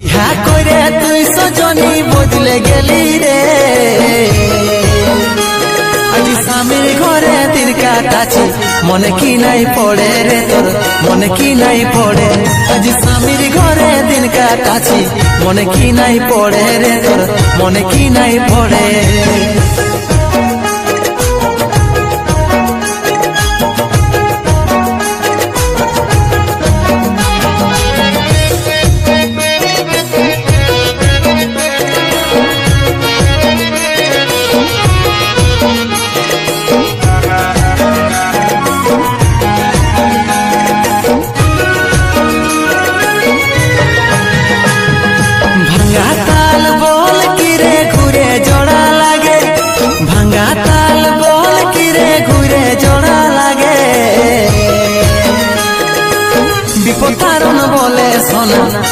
হ্যাঁ করে তুই সজনী বদলে গেলি রে। আজ স্বামীর ঘরে মনে কি নাই পড়ে রে তোর, মনে কি নাই পড়ে। আজ স্বামীর ঘরে দিন কাটাছি, মনে কি নাই পড়ে রে তোর, মনে কি নাই পড়ে।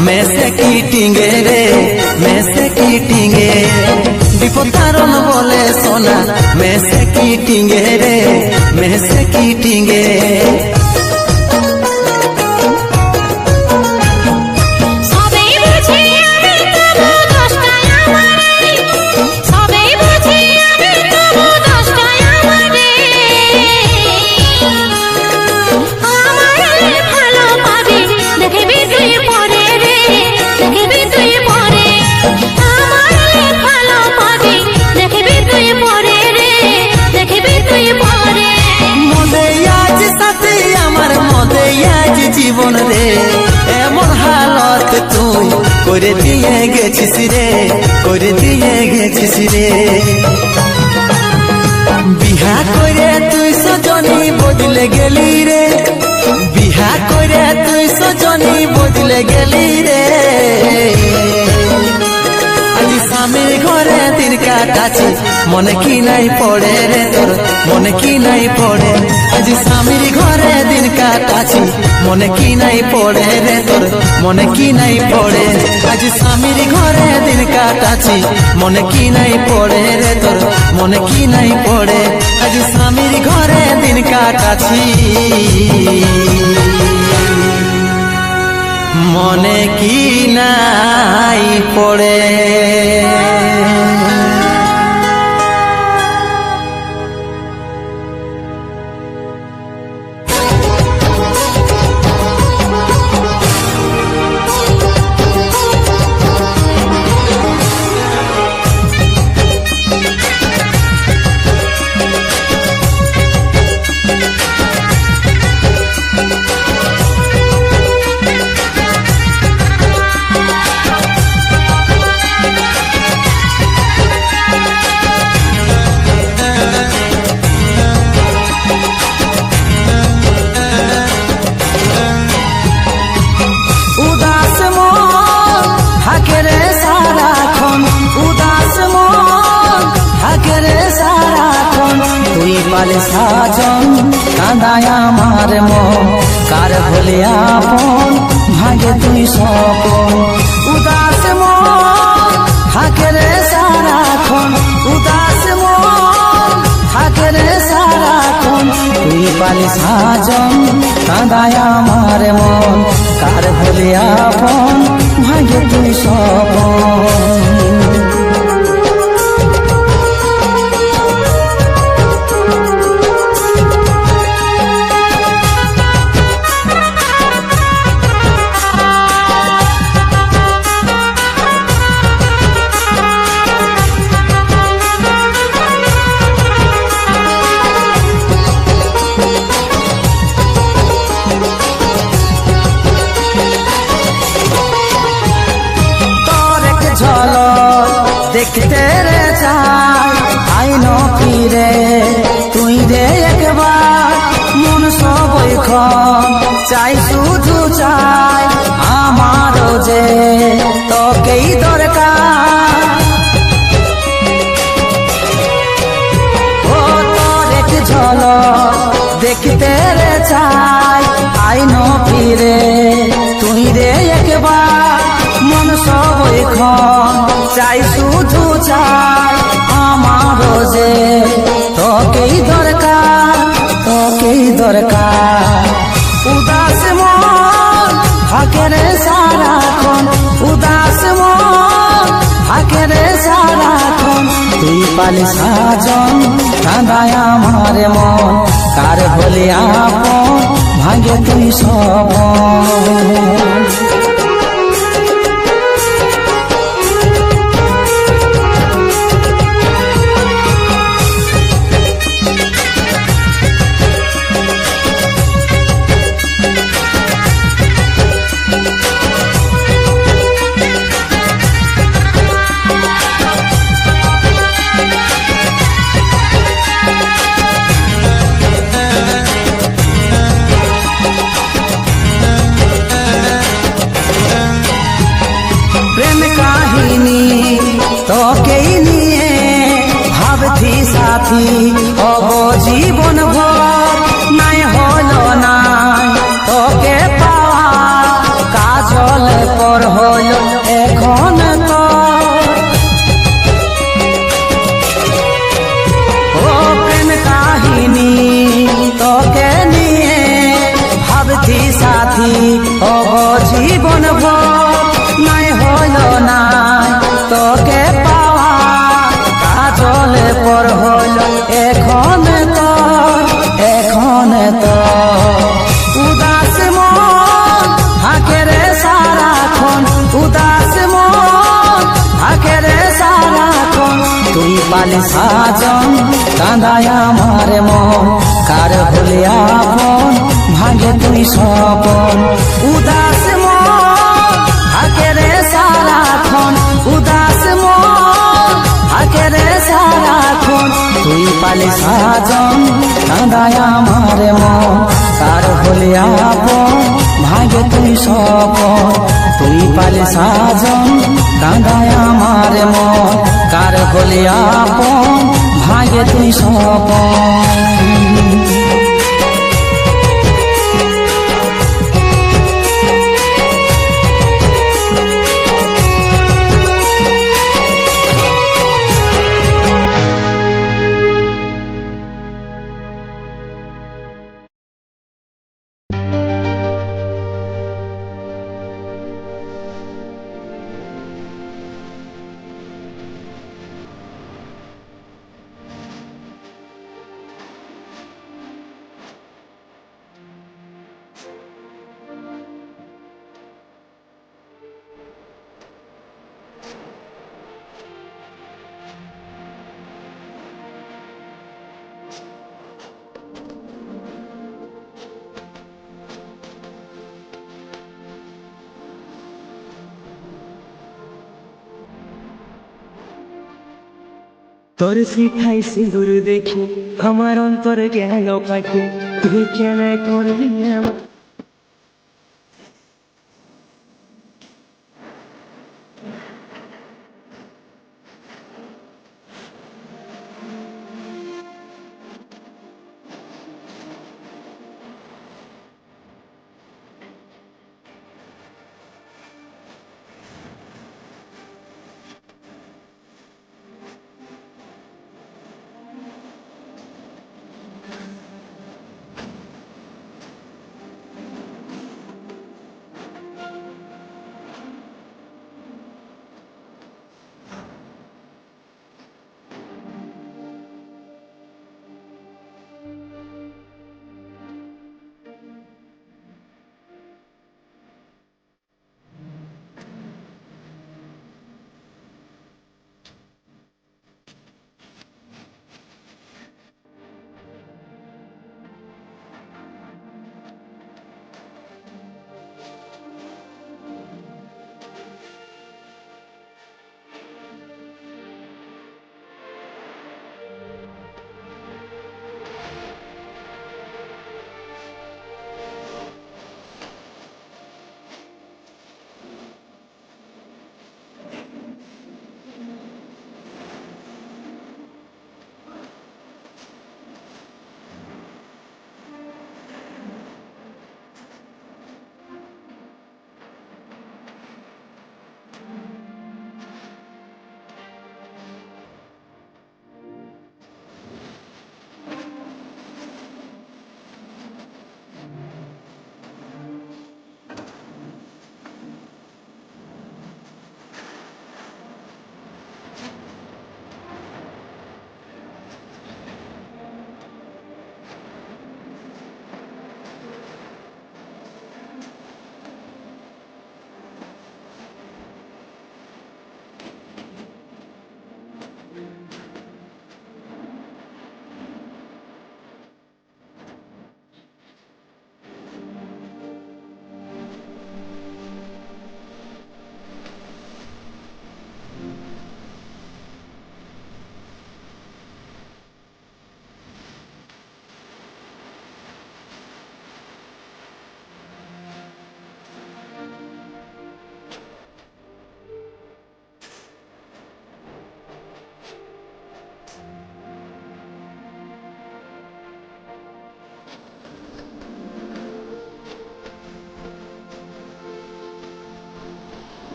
মেসে কি টিঙ্গে রে মেসে কি টিঙ্গে বিপদারণ বলে সোনা মেসে কি টিঙ্গে রে মেসে কি মনে কি নাই পড়ে রে তোর? মনে কি নাই পড়ে? আজ স্বামীর ঘরে দিন কাটাছি। মনে কি নাই পড়ে রে তোর? মনে কি নাই পড়ে? আজ স্বামীর ঘরে দিন কাটাছি। মনে কি নাই পড়ে রে তোর? মনে কি নাই পড়ে? আজ স্বামীর ঘরে দিন কাটাছি। মনে কি নাই পড়ে? তুই সপন তোকেই দরকার। ও তোর এক ঝলক দেখতে রে চাই আইন ফিরে। তুই রে একবার মন সব চাই, শুধু চাই আমারও যে তোকেই দরকার তোকেই দরকার। উদাস মন থাকে রে পালি সাজন কাঁদায় আমার মন কার হলে আপন ভাগে তুই সব। তুই সাজন কাঁদায় আমার মন। কার হলে আপন ভাগে তুই সপন উদাস মন রে সারাক্ষণ। উদাস মন রে সারাক্ষণ। তুই পালি সাজন কাঁদায় আমার মন। কার হলে আপন ভাগে তুই সপন তুই পালি সাজন কাঁদায় আমার মন কার বলিয়া ভাগে তুই সপন। তোর শিখাই সিঁদুর দেখি আমার অন্তরে গেল পাখি তুই কেন করবি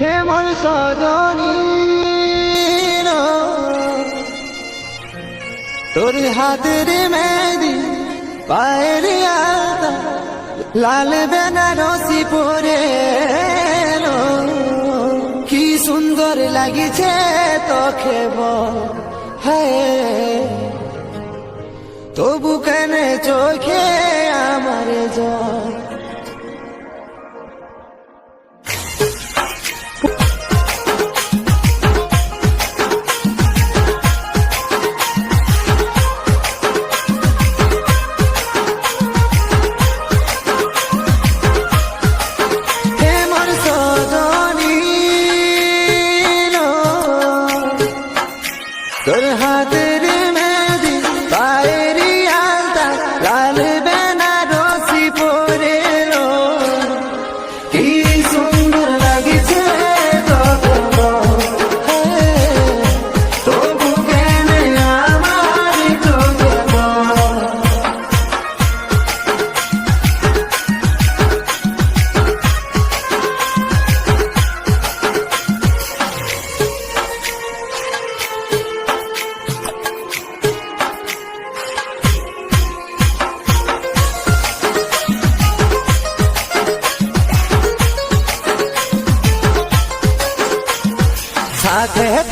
হেমল মোর সজনী তোর রে মেদি পায়ের আতা, লাল বেনারসি পরে কি সুন্দর লাগিছে তোকে হে। তবু কেন চোখে আমার জল? राधे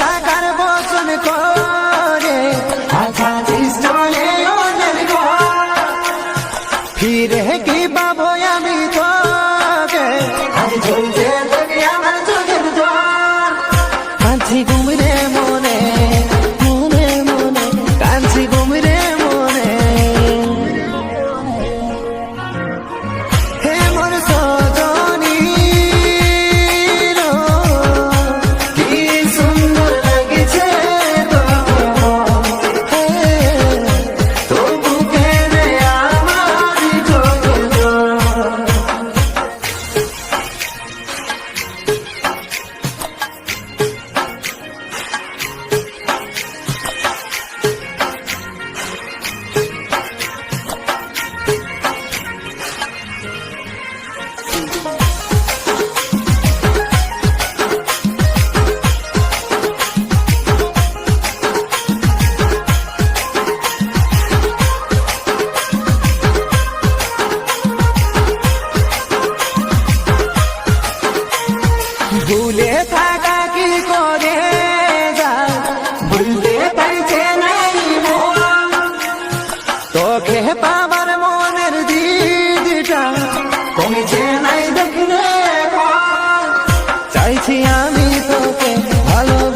আমি তোকে ভালো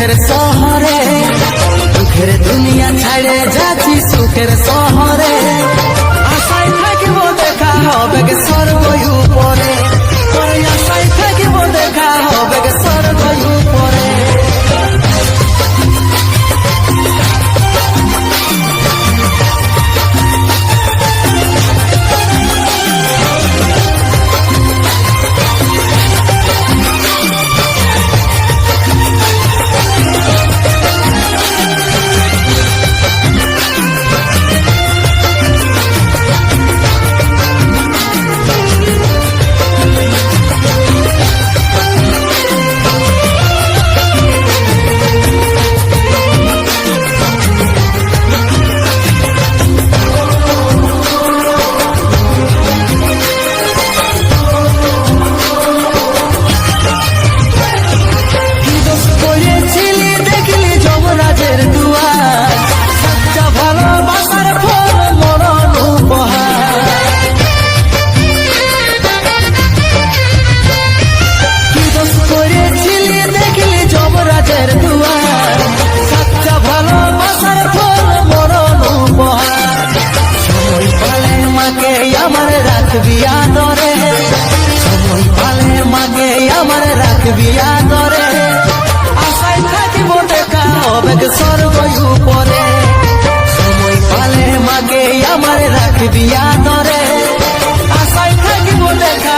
That it's all আমার করে। আশায় থাকিব দেখা হবে গে স্বর্গই উপরে। সময় পালে মাকে আমার রাখবি আদরে। আশায় থাকিব দেখা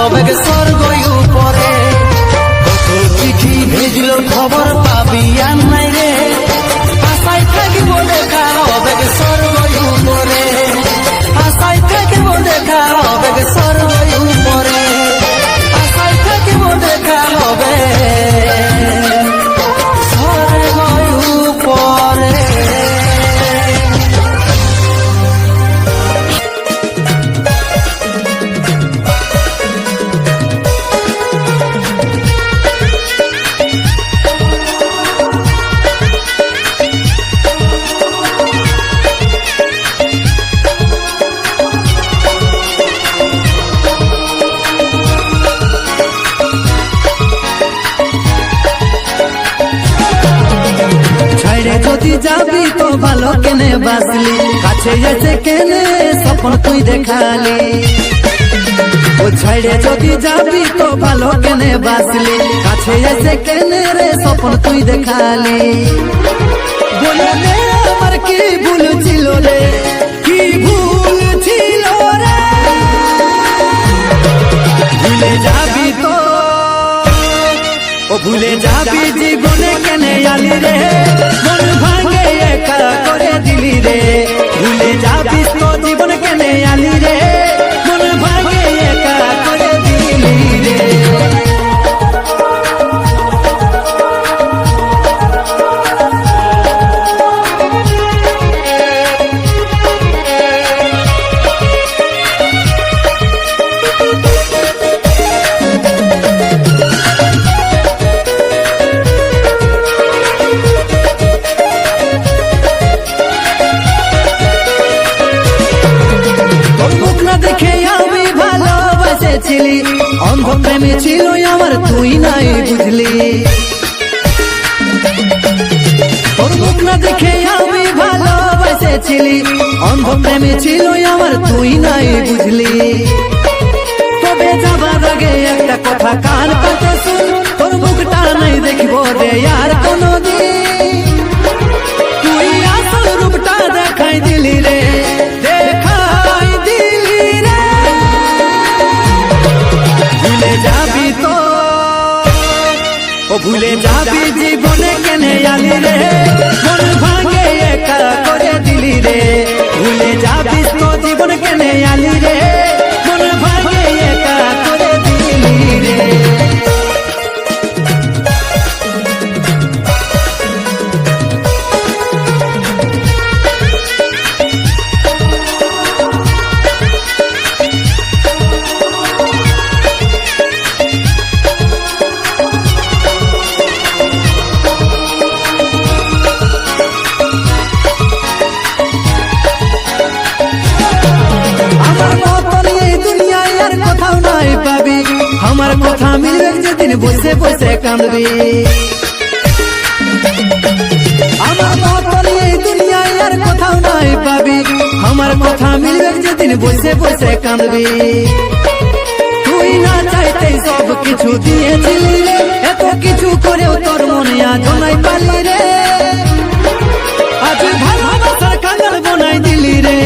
হবে গে যাবি তো ভালো, কেনে বাসলি কাছে এসে কেনে স্বপ্ন তুই দেখালি? ও ছাইড়ে যদি যাবি তো ভালো, কেনে বাসলি কাছে এসে কেনে রে স্বপ্ন তুই দেখালি? বলে দে আমার কি ভুল ছিল রে? কি ভুল ছিল রে? ভুলে যাবি তো? ও ভুলে যাবি জীবনে কেনে আলি রে? মন একা করে দিলি রে। ভুলে যাবি তো জীবন কেনে আলি রে? একটা কথা কান পাতে শুন তোর মুখটা নাই দেখব রে আর কোনদিন তুই আসল রূপটা দেখাই দিলি রে দেখাই দিলি রে ভুলে যাবি তো ও ভুলে যাবি জীবনে কেনে আলি রে মন ভাঙে একা করে দিলি রে ভুলে যাবি তো জীবন কেনে আলি রে কাঁদবি। আমার মতন এই দুনিয়ায় আর কোথাও নাই পাবি। আমার কথা মিলবে যেদিন বসে বসে কাঁদবি। তুই না চাইতে সব কিছু দিয়েছিলি রে। এত কিছু করেও তোর মনে আজ নাই পালি রে। আজ ভালোবাসার কাঙ্গাল বনাই দিলি রে।